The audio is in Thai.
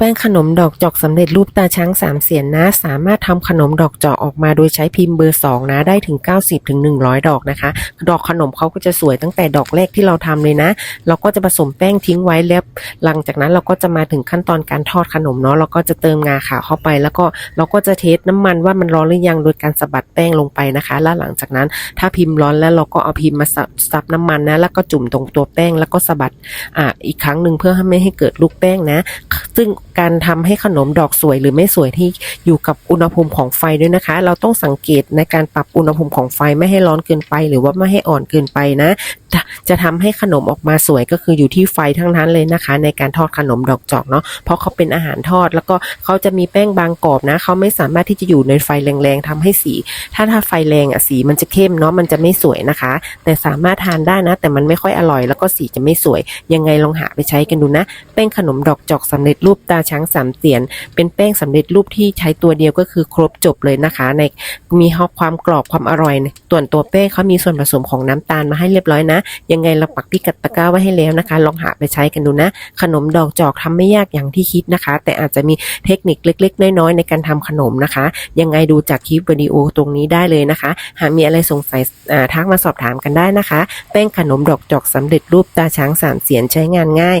แป้งขนมดอกจอกสำเร็จรูปตาช้างสามเสียนนะ สามารถทำขนมดอกจอกออกมาโดยใช้พิมพ์เบอร์2นะ ได้ถึง 90ถึง100 ดอกนะคะ ดอกขนมเขาก็จะสวยตั้งแต่ดอกแรกที่เราทำเลยนะ เราก็จะผสมแป้งทิ้งไว้แล้ว หลังจากนั้นเราก็จะมาถึงขั้นตอนการทอดขนมเนาะเราก็จะเติมงาขาวเข้าไป แล้วก็เราก็จะเทสน้ำมันว่ามันร้อนหรือยังโดยการสะบัดแป้งลงไปนะคะ แล้วหลังจากนั้นถ้าพิมพ์ร้อนแล้วเราก็เอาพิมพ์มาซับซับน้ำมันนะ แล้วก็จุ่มตรงตัวแป้งแล้วก็สะบัดอ่าอีกครั้งหนึ่งเพื่อให้ไม่ให้เกิดลูกแป้งนะ ซึ่ง การทำให้ขนมดอกสวยหรือไม่สวยที่อยู่กับอุณหภูมิของไฟด้วยนะคะ เราต้องสังเกตในการปรับอุณหภูมิของไฟไม่ให้ร้อนเกินไป หรือว่าไม่ให้อ่อนเกินไปนะ จะจะทำให้ขนมออกมาสวยก็คืออยู่ที่ไฟทั้งนั้นเลยนะคะ ในการทอดขนมดอกจอกเนาะเพราะเขาเป็นอาหารทอด แล้วก็เขาจะมีแป้งบางกรอบนะเขาไม่สามารถที่จะอยู่ในไฟแรงๆทำให้สี ถ้าถ้าไฟแรงอะสีมันจะเข้มเนาะมันจะไม่สวยนะคะ แต่สามารถทานได้นะ แต่มันไม่ค่อยอร่อย แล้วก็สีจะไม่สวยยังไงลองหาไปใช้กันดูนะแป้งขนมดอกจอกสำเร็จรูปตาช้างสามเสียน เป็นแป้งสำเร็จรูปที่ใช้ตัวเดียวก็คือครบจบเลยนะคะ ในมีความกรอบความอร่อยส่วนตัวแป้งเขามีส่วนผสมของน้ำตาลมาให้เรียบร้อยนะ ยังไงเราปักพิกัดตะกร้าไว้ให้แล้วนะคะ ลองหาไปใช้กันดูนะ ขนมดอกจอกทำไม่ยากอย่างที่คิดนะคะ แต่อาจจะมีเทคนิคเล็ก ๆ น้อยๆในการทำขนมนะคะ ยังไงดูจากคลิปวิดีโอตรงนี้ได้เลยนะคะ หากมีอะไรสงสัยทักมาสอบถามกันได้นะคะ แป้งขนมดอกจอกสำเร็จรูปตาช้างสามเสียนใช้งานง่าย